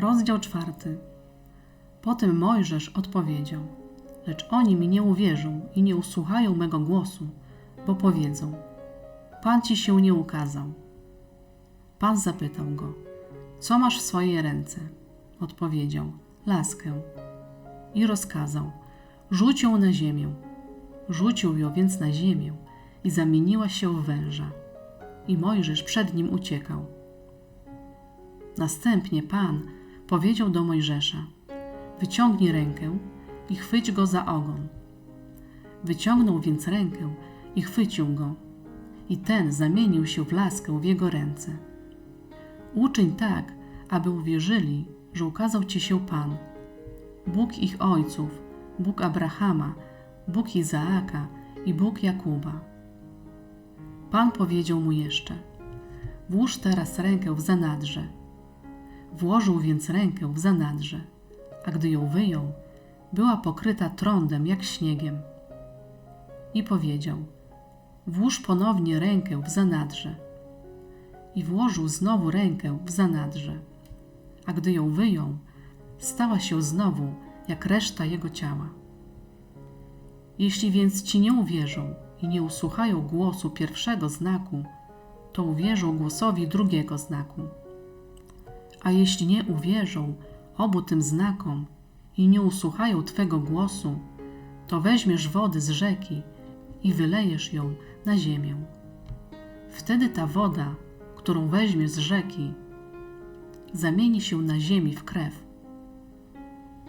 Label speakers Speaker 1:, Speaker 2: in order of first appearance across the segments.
Speaker 1: Rozdział czwarty. Potem Mojżesz odpowiedział: Lecz oni mi nie uwierzą i nie usłuchają mego głosu, bo powiedzą: Pan ci się nie ukazał. Pan zapytał go: Co masz w swojej ręce? Odpowiedział: Laskę. I rozkazał: Rzuć ją na ziemię. Rzucił ją więc na ziemię i zamieniła się w węża. I Mojżesz przed nim uciekał. Następnie Pan powiedział do Mojżesza: Wyciągnij rękę i chwyć go za ogon. Wyciągnął więc rękę i chwycił go, i ten zamienił się w laskę w jego ręce. Uczyń tak, aby uwierzyli, że ukazał ci się Pan, Bóg ich ojców, Bóg Abrahama, Bóg Izaaka i Bóg Jakuba. Pan powiedział mu jeszcze: Włóż teraz rękę w zanadrze. Włożył więc rękę w zanadrze, a gdy ją wyjął, była pokryta trądem jak śniegiem. I powiedział: Włóż ponownie rękę w zanadrze. I włożył znowu rękę w zanadrze. A gdy ją wyjął, stała się znowu jak reszta jego ciała. Jeśli więc ci nie uwierzą i nie usłuchają głosu pierwszego znaku, to uwierzą głosowi drugiego znaku. A jeśli nie uwierzą obu tym znakom i nie usłuchają Twego głosu, to weźmiesz wody z rzeki i wylejesz ją na ziemię. Wtedy ta woda, którą weźmiesz z rzeki, zamieni się na ziemi w krew.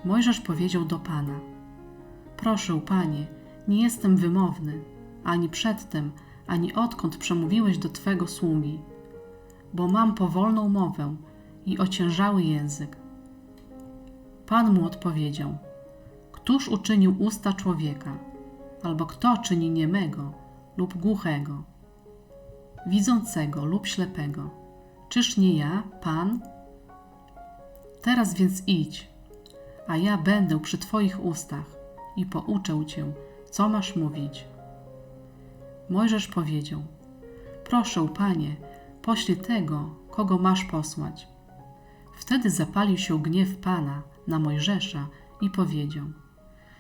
Speaker 1: Mojżesz powiedział do Pana: Proszę, Panie, nie jestem wymowny, ani przedtem, ani odkąd przemówiłeś do Twego sługi, bo mam powolną mowę i ociężały język. Pan mu odpowiedział: Któż uczynił usta człowieka, albo kto czyni niemego lub głuchego, widzącego lub ślepego? Czyż nie ja, Pan? Teraz więc idź, a ja będę przy Twoich ustach i pouczę Cię, co masz mówić. Mojżesz powiedział: Proszę, Panie, poślij tego, kogo masz posłać. Wtedy zapalił się gniew Pana na Mojżesza i powiedział: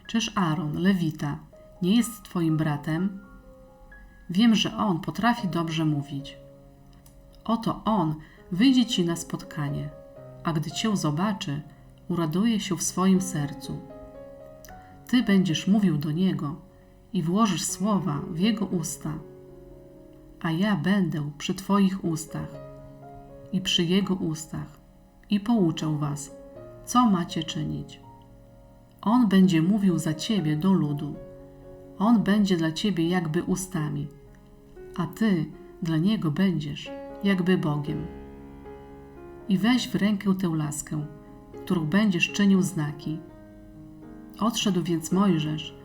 Speaker 1: Czyż Aaron, lewita, nie jest Twoim bratem? Wiem, że on potrafi dobrze mówić. Oto on wyjdzie ci na spotkanie, a gdy cię zobaczy, uraduje się w swoim sercu. Ty będziesz mówił do niego i włożysz słowa w jego usta, a ja będę przy Twoich ustach i przy jego ustach i pouczę Was, co macie czynić. On będzie mówił za Ciebie do ludu. On będzie dla Ciebie jakby ustami, a Ty dla Niego będziesz jakby Bogiem. I weź w rękę tę laskę, którą będziesz czynił znaki. Odszedł więc Mojżesz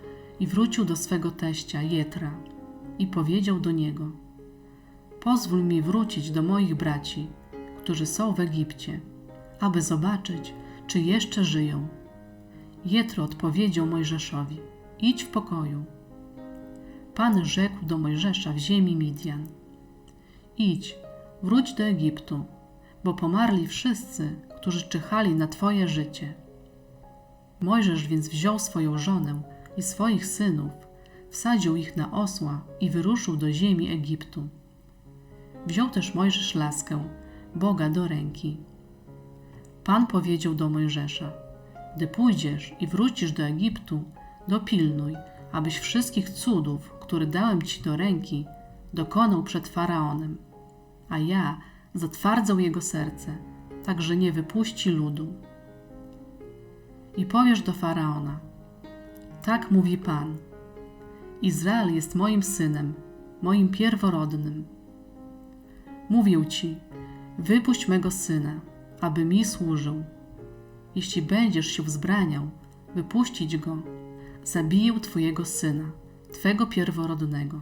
Speaker 1: i wrócił do swego teścia Jetra i powiedział do niego: Pozwól mi wrócić do moich braci, którzy są w Egipcie, aby zobaczyć, czy jeszcze żyją. Jetro odpowiedział Mojżeszowi: Idź w pokoju. Pan rzekł do Mojżesza w ziemi Midian: Idź, wróć do Egiptu, bo pomarli wszyscy, którzy czyhali na Twoje życie. Mojżesz więc wziął swoją żonę i swoich synów, wsadził ich na osła i wyruszył do ziemi Egiptu. Wziął też Mojżesz laskę, Boga do ręki. Pan powiedział do Mojżesza: Gdy pójdziesz i wrócisz do Egiptu, dopilnuj, abyś wszystkich cudów, które dałem ci do ręki, dokonał przed faraonem, a ja zatwardzę jego serce, tak że nie wypuści ludu. I powiesz do faraona: Tak mówi Pan: Izrael jest moim synem, moim pierworodnym. Mówię ci: Wypuść mego syna aby mi służył. Jeśli będziesz się wzbraniał, wypuścić go, zabiję Twojego syna, Twego pierworodnego.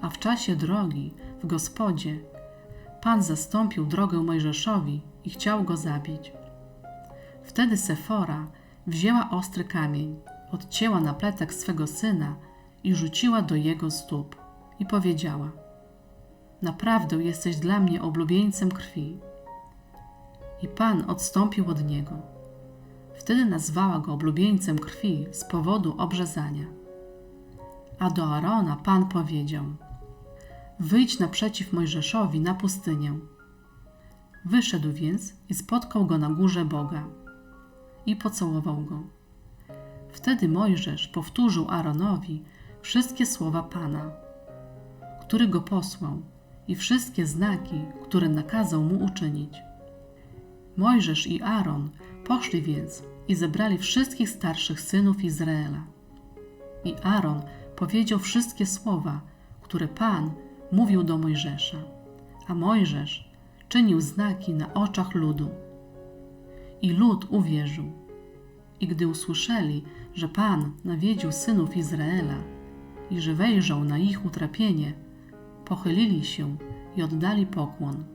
Speaker 1: A w czasie drogi w gospodzie Pan zastąpił drogę Mojżeszowi i chciał go zabić. Wtedy Sefora wzięła ostry kamień, odcięła napletek swego syna i rzuciła do jego stóp i powiedziała: Naprawdę jesteś dla mnie oblubieńcem krwi i Pan odstąpił od niego. Wtedy nazwała go oblubieńcem krwi z powodu obrzezania. A do Arona Pan powiedział: Wyjdź naprzeciw Mojżeszowi na pustynię. Wyszedł więc i spotkał go na górze Boga i pocałował go. Wtedy Mojżesz powtórzył Aaronowi wszystkie słowa Pana, który go posłał, i wszystkie znaki, które nakazał mu uczynić. Mojżesz i Aaron poszli więc i zebrali wszystkich starszych synów Izraela. I Aaron powiedział wszystkie słowa, które Pan mówił do Mojżesza, a Mojżesz czynił znaki na oczach ludu. I lud uwierzył. I gdy usłyszeli, że Pan nawiedził synów Izraela i że wejrzał na ich utrapienie, pochylili się i oddali pokłon.